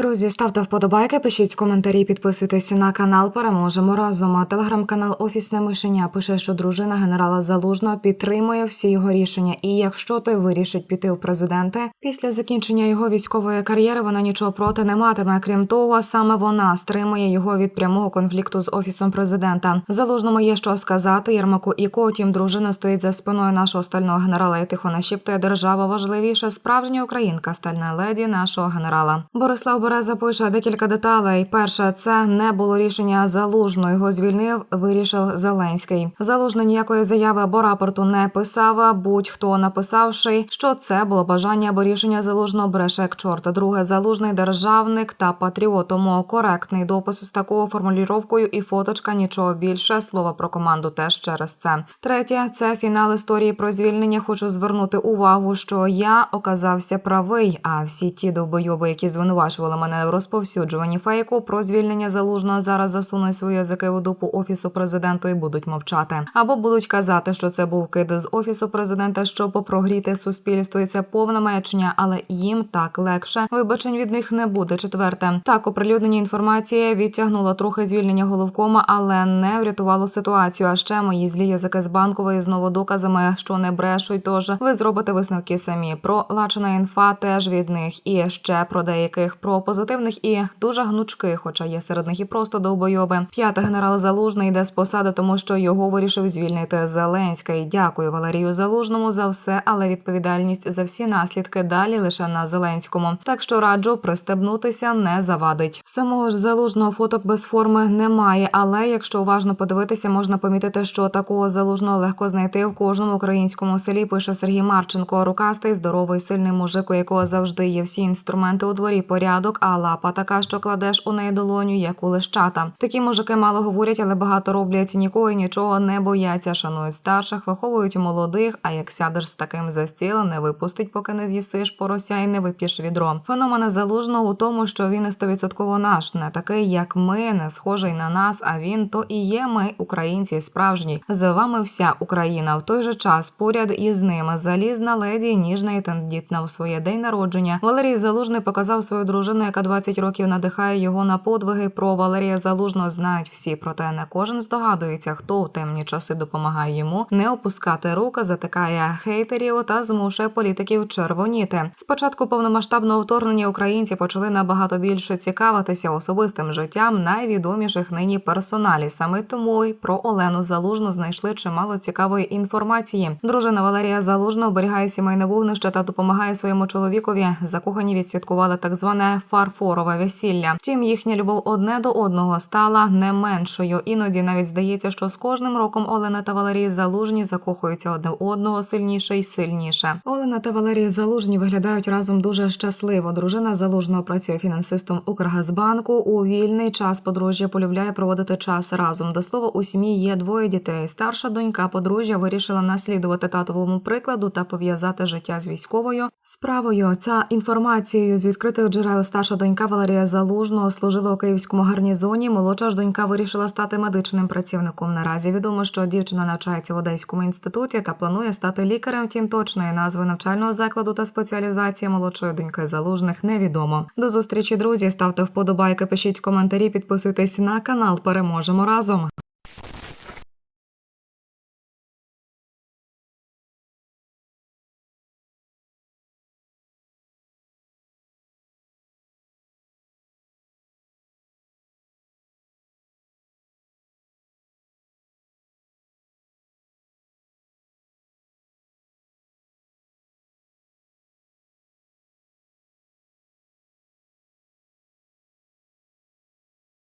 Друзі, ставте вподобайки, пишіть коментарі, підписуйтесь на канал. Переможемо разом. А Телеграм-канал Офісне мишеня пише, що дружина генерала Залужного підтримує всі його рішення. І якщо той вирішить піти в президенти, після закінчення його військової кар'єри вона нічого проти не матиме. Крім того, саме вона стримує його від прямого конфлікту з офісом президента. Залужному є що сказати. Єрмаку і Котім дружина стоїть за спиною нашого стального генерала і тихо нашіптує держава важливіше справжня українка, стальна леді нашого генерала. Борислав Береза пише декілька деталей. Перше, це не було рішення залужно. Його звільнив, вирішив Зеленський. Залужний ніякої заяви або рапорту не писав. Будь-хто написавши, що це було бажання або рішення залужного бреше як чорта. Друге, залужний державник та патріот. Тому коректний допис з такою формулюровкою і фоточка нічого більше. Слова про команду теж через це. Третє, це фінал історії про звільнення. Хочу звернути увагу, що я оказався правий. А всі ті довбойоби, які звинувачували мене в розповсюджуванні фейку про звільнення залужного, зараз засунуть свої язики у дупу офісу президенту і будуть мовчати. Або будуть казати, що це був кид з офісу президента, щоб прогріти суспільство. І це повна маячня, але їм так легше. Вибачень від них не буде. Четверте, так оприлюднення інформації відтягнуло трохи звільнення головкома, але не врятувало ситуацію. А ще мої злі язики з банкової знову доказами, що не брешуть. Тож ви зробите висновки самі. Про лачена інфа теж від них, і ще про деяких про позитивних і дуже гнучких, хоча є серед них і просто довбойоби. П'яте генерал Залужний йде з посади, тому що його вирішив звільнити Зеленський. Дякую Валерію Залужному за все, але відповідальність за всі наслідки далі лише на Зеленському. Так що раджу пристебнутися не завадить. Самого ж залужного фоток без форми немає, але якщо уважно подивитися, можна помітити, що такого залужного легко знайти в кожному українському селі. Пише Сергій Марченко. Рукастий, здоровий, сильний мужик, у якого завжди є всі інструменти у дворі, порядок, а лапа така, що кладеш у неї долоню, як у лещата. Такі мужики мало говорять, але багато роблять нікого і нічого не бояться. Шанують старших, виховують молодих. А як сядеш з таким за стіл, не випустить, поки не з'їсиш порося і не вип'єш відро. Феномен залужного у тому, що він і стовідсотково наш, не такий, як ми, не схожий на нас. А він то і є. Ми, українці, справжні. За вами вся Україна. В той же час поряд із ними залізна леді, ніжна і тендітна в своє день народження. Валерій Залужний показав свою дружину, яка 20 років надихає його на подвиги. Про Валерія Залужного знають всі, проте не кожен здогадується, хто у темні часи допомагає йому не опускати руки, затикає хейтерів та змушує політиків червоніти. Спочатку повномасштабного вторгнення українці почали набагато більше цікавитися особистим життям найвідоміших нині персоналів. Саме тому й про Олену Залужну знайшли чимало цікавої інформації. Дружина Валерія Залужна оберігає сімейне вогнище та допомагає своєму чоловікові. Закохані відсвяткували так зване фарфорове весілля. Втім, їхня любов одне до одного стала не меншою. Іноді навіть здається, що з кожним роком Олена та Валерій Залужні закохуються одне в одного сильніше і сильніше. Олена та Валерій Залужні виглядають разом дуже щасливо. Дружина Залужного працює фінансистом Укргазбанку. У вільний час подружжя полюбляє проводити час разом. До слова, у сім'ї є двоє дітей. Старша донька подружжя вирішила наслідувати татовому прикладу та пов'язати життя з військовою справою. Ця інформацією з відкритих джерел старша донька Валерія Залужного служила у київському гарнізоні. Молодша ж донька вирішила стати медичним працівником. Наразі відомо, що дівчина навчається в Одеському інституті та планує стати лікарем. Втім, точної назви навчального закладу та спеціалізації молодшої доньки залужних невідомо. До зустрічі, друзі. Ставте вподобайки, пишіть коментарі, підписуйтесь на канал. Переможемо разом.